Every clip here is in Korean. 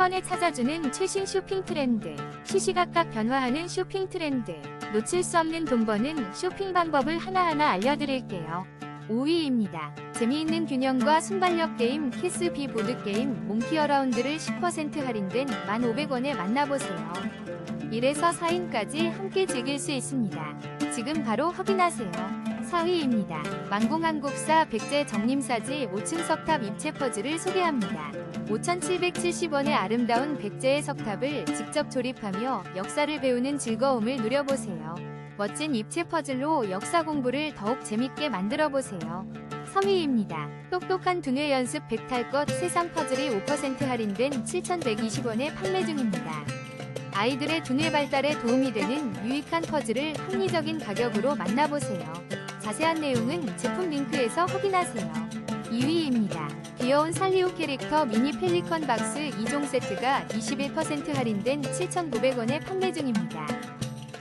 번에 찾아주는 최신 쇼핑 트렌드. 시시각각 변화하는 쇼핑 트렌드. 놓칠 수 없는 돈 버는 쇼핑 방법을 하나하나 알려드릴게요. 5위입니다. 재미있는 균형과 순발력 게임 키스 비 보드 게임 몽키 어라운드를 10% 할인된 1,500원에 만나보세요. 1에서 4인까지 함께 즐길 수 있습니다. 지금 바로 확인하세요. 4위입니다. 망공한국사 백제 정림사지 5층 석탑 입체 퍼즐을 소개합니다. 5,770원의 아름다운 백제의 석탑을 직접 조립하며 역사를 배우는 즐거움을 누려보세요. 멋진 입체 퍼즐로 역사 공부를 더욱 재밌게 만들어 보세요. 3위입니다. 똑똑한 두뇌 연습 백탈 것 세상 퍼즐이 5% 할인된 7,120원에 판매 중입니다. 아이들의 두뇌 발달에 도움이 되는 유익한 퍼즐을 합리적인 가격으로 만나보세요. 자세한 내용은 제품 링크에서 확인하세요. 2위입니다. 귀여운 살리오 캐릭터 미니 펠리컨 박스 2종 세트가 21% 할인된 7,900원에 판매 중입니다.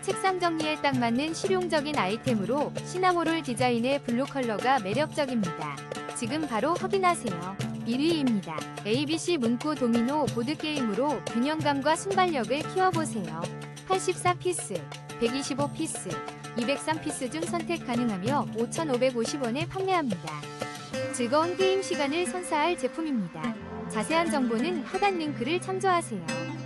책상 정리에 딱 맞는 실용적인 아이템으로 시나모롤 디자인의 블루 컬러가 매력적입니다. 지금 바로 확인하세요. 1위입니다. ABC 문구 도미노 보드게임으로 균형감과 순발력을 키워보세요. 84피스, 125피스, 203피스 중 선택 가능하며 5,550원에 판매합니다. 즐거운 게임 시간을 선사할 제품입니다. 자세한 정보는 하단 링크를 참조하세요.